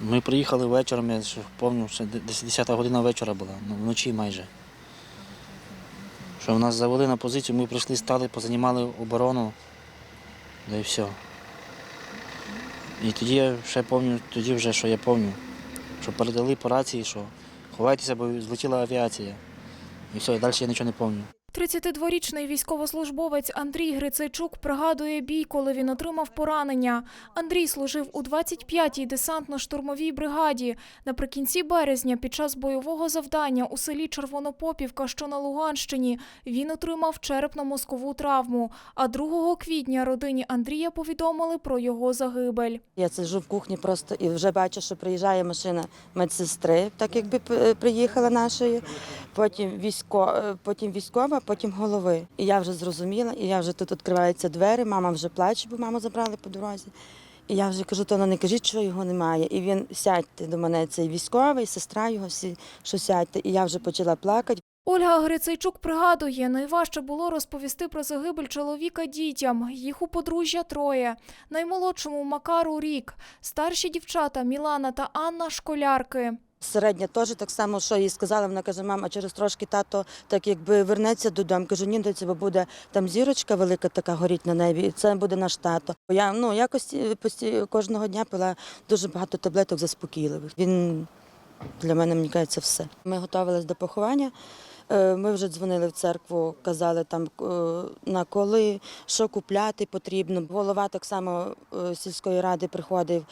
Ми приїхали вечором, я пам'ятаю, що десь 10 година вечора була, ну, вночі майже. Що в нас завели на позицію, ми прийшли, стали, позанімали оборону, да і все. І тоді я ще пам'ятаю, тоді вже, що я пам'ятаю, що передали по рації, що ховайтеся, бо злетіла авіація. І все, і далі я нічого не пам'ятаю. 32-річний військовослужбовець Андрій Грицайчук пригадує бій, коли він отримав поранення. Андрій служив у 25-й десантно-штурмовій бригаді. Наприкінці березня, під час бойового завдання у селі Червонопопівка, що на Луганщині, він отримав черепно-мозкову травму. А 2 квітня родині Андрія повідомили про його загибель. Я сиджу в кухні просто і вже бачу, що приїжджає машина медсестри, так якби приїхала нашої, потім військо, е, потім військова, потім голови. І я вже зрозуміла, і я вже тут відкриваються двері, мама вже плаче, бо маму забрали по дорозі. І я вже кажу, то не кажіть, що його немає. І він сядьте до мене, цей військовий, сестра його, всі, що сядьте. І я вже почала плакати. Ольга Грицайчук пригадує, найважче було розповісти про загибель чоловіка дітям. Їх у подружжя троє. Наймолодшому Макару рік. Старші дівчата Мілана та Анна школярки. Середня теж так само, що їй сказала, вона каже, мама, через трошки тато так якби вернеться додому. Кажу, ні, доці, бо буде там зірочка велика така горіть на небі, і це буде наш тато. Я ну якось е, пості- кожного дня пила дуже багато таблеток заспокійливих. Він для мене, мені кажеться, все. Ми готувалися до поховання. Е, Ми вже дзвонили в церкву, казали там е, на коли, що купляти потрібно. Голова так само сільської ради приходив,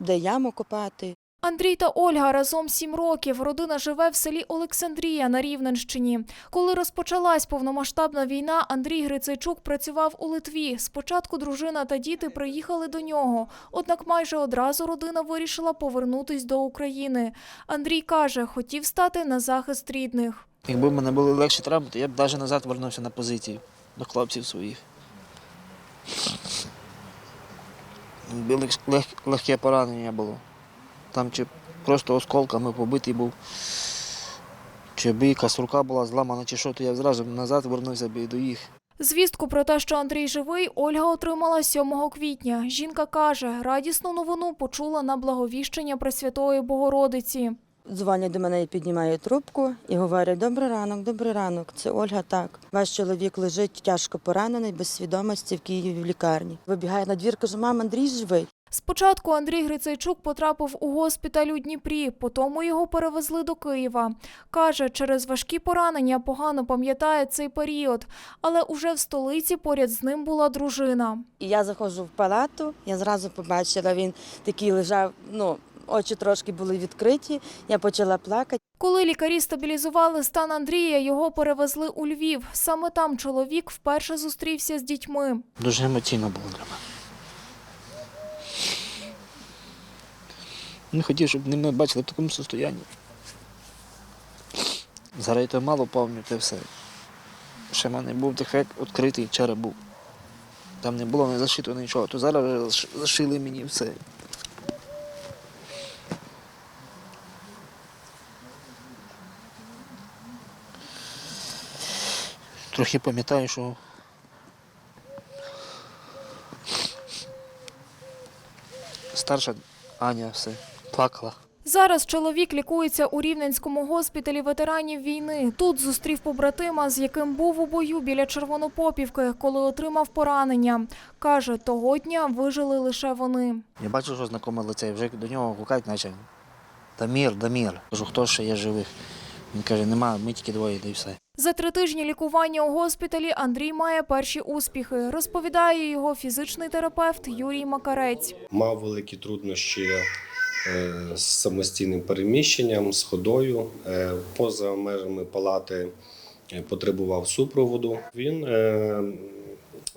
де яму копати. Андрій та Ольга разом сім років. Родина живе в селі Олександрія на Рівненщині. Коли розпочалась повномасштабна війна, Андрій Грицайчук працював у Литві. Спочатку дружина та діти приїхали до нього. Однак майже одразу родина вирішила повернутись до України. Андрій каже, хотів стати на захист рідних. Якби в мене були легші травми, то я б навіть назад вернувся на позицію до хлопців своїх. Якби лег- лег- легке поранення було. Там чи просто осколками побитий був, чи би якась рука була зламана, чи що, то я зразу назад вернувся б і до їх. Звістку про те, що Андрій живий, Ольга отримала 7 квітня. Жінка каже, радісну новину почула на благовіщення Пресвятої Богородиці. Дзвонять до мене і піднімають трубку і говорять: Добрий ранок, добрий ранок. Це Ольга. Так. Ваш чоловік лежить тяжко поранений, без свідомості в Києві в лікарні. Вибігає на двір, каже, мам, Андрій живий. Спочатку Андрій Грицайчук потрапив у госпіталь у Дніпрі, потім його перевезли до Києва. Каже, через важкі поранення погано пам'ятає цей період, але уже в столиці поряд з ним була дружина. Я заходжу в палату, я зразу побачила, він такий лежав, ну, очі трошки були відкриті, я почала плакати. Коли лікарі стабілізували стан Андрія, його перевезли у Львів. Саме там чоловік вперше зустрівся з дітьми. Дуже емоційно було для мене. Не хотів, щоб мене бачили в такому стані. Зараз я то мало пам'ятаю все. Ще в мене був дефект відкритий, череп був. Там не було не зашито нічого, то зараз зашили мені все. Трохи пам'ятаю, що старша Аня все плакала. Зараз чоловік лікується у Рівненському госпіталі ветеранів війни. Тут зустрів побратима, з яким був у бою біля Червонопопівки, коли отримав поранення. Каже, того дня вижили лише вони. Я бачу, що знакоме лице, вже до нього гукать почав. Дамір, Дамір. Кажу, хто ще є живих? Він каже, нема, ми тільки двоє, да і все. За три тижні лікування у госпіталі Андрій має перші успіхи. Розповідає його фізичний терапевт Юрій Макарець. мав великі труднощі з самостійним переміщенням, з ходою. Е, Поза межами палати е, потребував супроводу. Він е,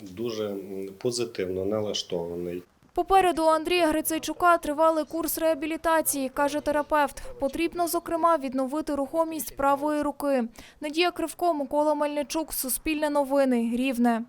дуже позитивно налаштований. Попереду Андрія Грицайчука тривалий курс реабілітації, каже терапевт. Потрібно, зокрема, відновити рухомість правої руки. Надія Кривко, Микола Мельничук, Суспільне новини, Рівне.